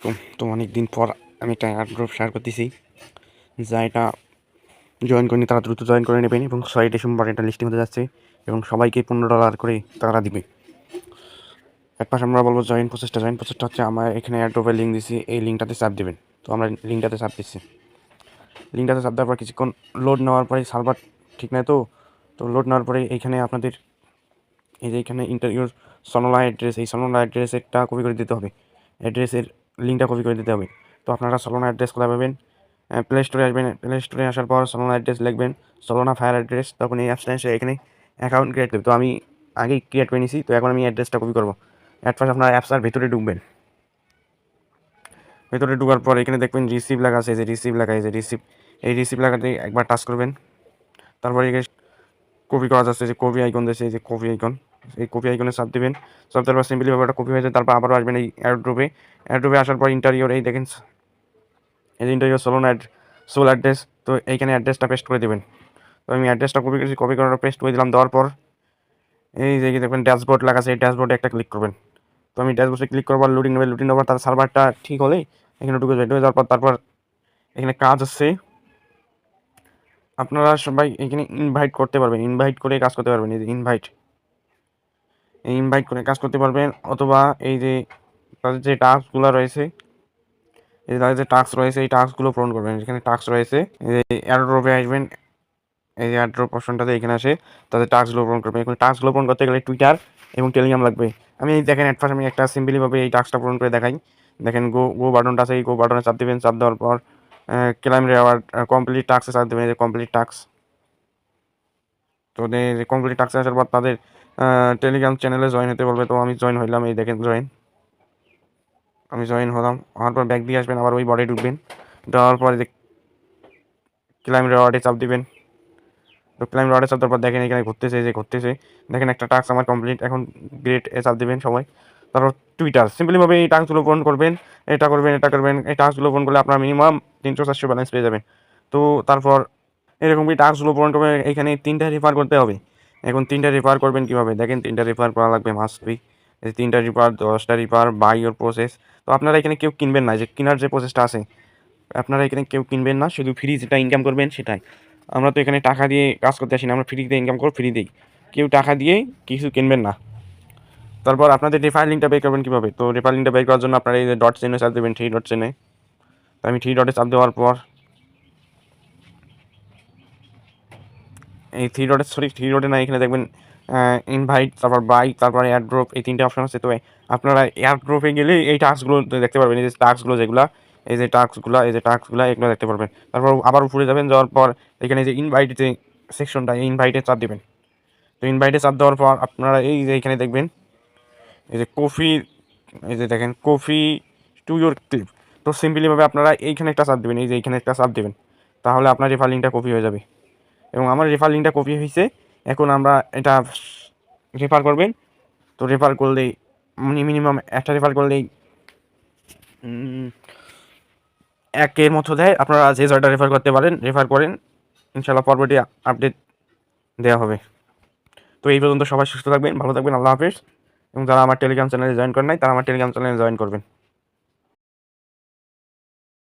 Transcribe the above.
তো তো অনেক দিন পর আমি একটা অ্যাড গ্রুপ শেয়ার করতেছি, যা এটা জয়েন করেনি, তারা দ্রুত জয়েন করে নেবেন এবং ছয় ডিসেম্বর এটা লিস্টিং হতে যাচ্ছে এবং সবাইকে পনেরো ডলার করে তারা দিবে। এক পাশে আমরা বলব জয়েন প্রসেসটা জয়েন প্রসেসটা হচ্ছে আমার এখানে অ্যাড্রোপের লিঙ্ক দিছি, এই লিঙ্কটাতে চাপ দেবেন। তো আমরা লিঙ্কটাতে চাপ দিচ্ছি। লিঙ্কটাতে চাপ দেওয়ার পর কিছুক্ষণ লোড নেওয়ার পরে সার্ভার ঠিক নাই তো তো লোড নেওয়ার পরে এইখানে আপনাদের এই যে এখানে ইন্টারভিউর সনোলা অ্যাড্রেস এই সনোলা অ্যাড্রেসেরটা কপি করে দিতে হবে। অ্যাড্রেসের লিঙ্কটা কপি করে দিতে হবে। তো আপনারা সলোনা অ্যাড্রেস কোথায় পাবেন? প্লে স্টোরে আসবেন। প্লে স্টোরে আসার পর সলোনা অ্যাড্রেস লিখবেন। সলোনা ফায়ার অ্যাড্রেস তখন এই অ্যাপসটা এসে এখানে অ্যাকাউন্ট ক্রিয়েট দেবে তো আমি আগেই ক্রিয়েট করে নিয়েছি তো এখন আমি অ্যাড্রেসটা কপি করব। অ্যাট ফার্স্ট আপনার অ্যাপসটার ভিতরে ঢুকবেন। ভেতরে ঢুকার পর এখানে দেখবেন রিসিভ লেখা আছে যে রিসিভ এই যে রিসিভ এই রিসিভ লেখাতে একবার টাচ করবেন। তারপরে কপি করা যাচ্ছে যে কপি আইকন দিয়েছে যে কপি আইকন এই কপি আইকনে চাপ দেবেন। চাপ দেওয়ার পর সিম্পলি ব্যাপারটা কপি হয়ে যায়, তারপর আবারও আসবেন এই অ্যাড্রোপে অ্যাড্রোপে আসার পর ইন্টারিওর এই দেখেন, এই যে interior salon add sole address তো এইখানে অ্যাড্রেসটা পেস্ট করে দেবেন। তো আমি অ্যাড্রেসটা কপি করেছি কপি করার পেস্ট করে দিলাম, দেওয়ার পর এই যে দেখবেন ড্যাশবোর্ড লেখা আছে, এই ড্যাশবোর্ডে একটা ক্লিক করবেন। তো আমি ড্যাশবোর্ডে ক্লিক করবার লোডিং নেবে লোডিং নেবার তার সার্ভারটা ঠিক হলেই এখানে ঢুকে যাবে। যাওয়ার পর তারপর এখানে কাজ আছে। আপনারা সবাই এখানে ইনভাইট করতে পারবেন ইনভাইট করে কাজ করতে পারবেন, এই যে ইনভাইট ইনভাইট করে কাজ করতে পারবেন, অথবা এই যে তাদের যে টাস্কগুলো রয়েছে, এই যে তাদের যে টাস্ক রয়েছে, এই টাস্কগুলো পূরণ করবেন। এখানে টাস্ক রয়েছে, এই যে অ্যাড্রোপে আসবেন, এই যে অ্যাড্রোপ অপশনটাতে এখানে আসে, তাদের টাস্কগুলো পূরণ করবেন। এখন টাস্কগুলো পূরণ করতে গেলে টুইটার এবং টেলিগ্রাম লাগবে। আমি এই দেখেন অ্যাট ফার্স্ট আমি একটা সিম্পলিভাবে এই টাস্কটা পূরণ করে দেখাই। দেখেন গো গো বাটনটা আছে, এই গো বাটনে চাপ দেবেন, চাপ দেওয়ার পর ক্লাইম রেওয়ার্ড কমপ্লিট টাস্কে চাপ দেবেন, এই যে কমপ্লিট টাস্ক তো ওদের কমপ্লিট টাস্ক আসার পর তাদের টেলিগ্রাম চ্যানেলে জয়েন হতে বলবে। তো আমি জয়েন হইলাম, এই দেখেন জয়েন আমি জয়েন হলাম, হওয়ার পর ব্যাগ দিয়ে আসবেন, আবার ওই বডি ঢুকবেন। দেওয়ার পরে ক্লাইম রেওয়ার্ডে চাপ দিবেন। তো ক্লাইম রেওয়ার্ডে চাপ দেওয়ার পর দেখেন এখানে ঘুরতেছে যে ঘুরতেছে। দেখেন একটা টাস্ক আমার কমপ্লিট এখন গ্রেট এ চাপ দিবেন সবাই। তারপর টুইটার সিম্পলিভাবে এই টাস্কগুলো পূরণ করবেন, এটা করবেন এটা করবেন। এই টাস্কগুলো পূরণ করলে আপনার মিনিমাম তিনশো চারশো ব্যালেন্স পেয়ে যাবেন। তো তারপর এরকম কি টাস্কগুলো পূরণ করবেন এখানে তিনটা রেফার করতে হবে। এখন তিনটা রেফার করবেন কীভাবে? দেখেন, তিনটা রেফার করা লাগবে মাস্ট বি তিনটা রিপার দশটা রিপার বাই ওর প্রসেস তো আপনারা এখানে কেউ কিনবেন না যে কেনার যে প্রসেসটা আছে, আপনারা এখানে কেউ কিনবেন না, শুধু ফ্রি যেটা ইনকাম করবেন সেটাই। আমরা তো এখানে টাকা দিয়ে কাজ করতে আসি না, আমরা ফ্রিতে ইনকাম করব ফ্রি দিই। কেউ টাকা দিয়ে কিছু কিনবেন না। তারপর আপনাদের রেফার লিঙ্কটা বের করবেন কীভাবে? তো রেফার লিঙ্কটা বের করার জন্য আপনারা এই যে ডট চেনে চাপ দেবেন থ্রি ডট চেনে তো আমি থ্রি ডটে চাপ দেওয়ার পর এই থ্রি ডটে সরি থ্রি ডটে না এখানে দেখবেন ইনভাইট তারপর বাইক তারপর এয়ারড্রপ এই তিনটে অপশন আছে। তো আপনারা এয়ারড্রপে গেলে এই টাস্কগুলো দেখতে পারবেন, এই যে টাস্কগুলো যেগুলো, এই যে টাস্কগুলো এই যে টাস্কগুলো এগুলো দেখতে পারবেন। তারপর আবার উপরে যাবেন, যাওয়ার পর এখানে যে ইনভাইট যে সেকশনটা এই ইনভাইটে চাপ দেবেন। তো ইনভাইটে চাপ দেওয়ার পর আপনারা এই যে এখানে দেখবেন, এই যে কফি এই যে দেখেন কফি টু ইউর ক্লিপ তো সিম্পলিভাবে আপনারা এইখানে একটা চাপ দেবেন, এই যে এইখানে একটা চাপ দেবেন। তাহলে আপনার রেফার কপি হয়ে যাবে। এবং আমার রেফার লিঙ্কটা কপি হয়েছে। এখন আমরা এটা রেফার করবেন। তো রেফার করলেই মিনিমাম একটা রেফার করলেই একের মতো দেয়। আপনারা যে জয়টা রেফার করতে পারেন রেফার করেন। ইনশাল্লাহ পরবর্তী আপডেট দেওয়া হবে। তো এই পর্যন্ত সবাই সুস্থ থাকবেন, ভালো থাকবেন, আল্লাহ হাফেজ। এবং যারা আমার টেলিগ্রাম চ্যানেলে জয়েন করেন নাই, তারা আমার টেলিগ্রাম চ্যানেলে জয়েন করবেন।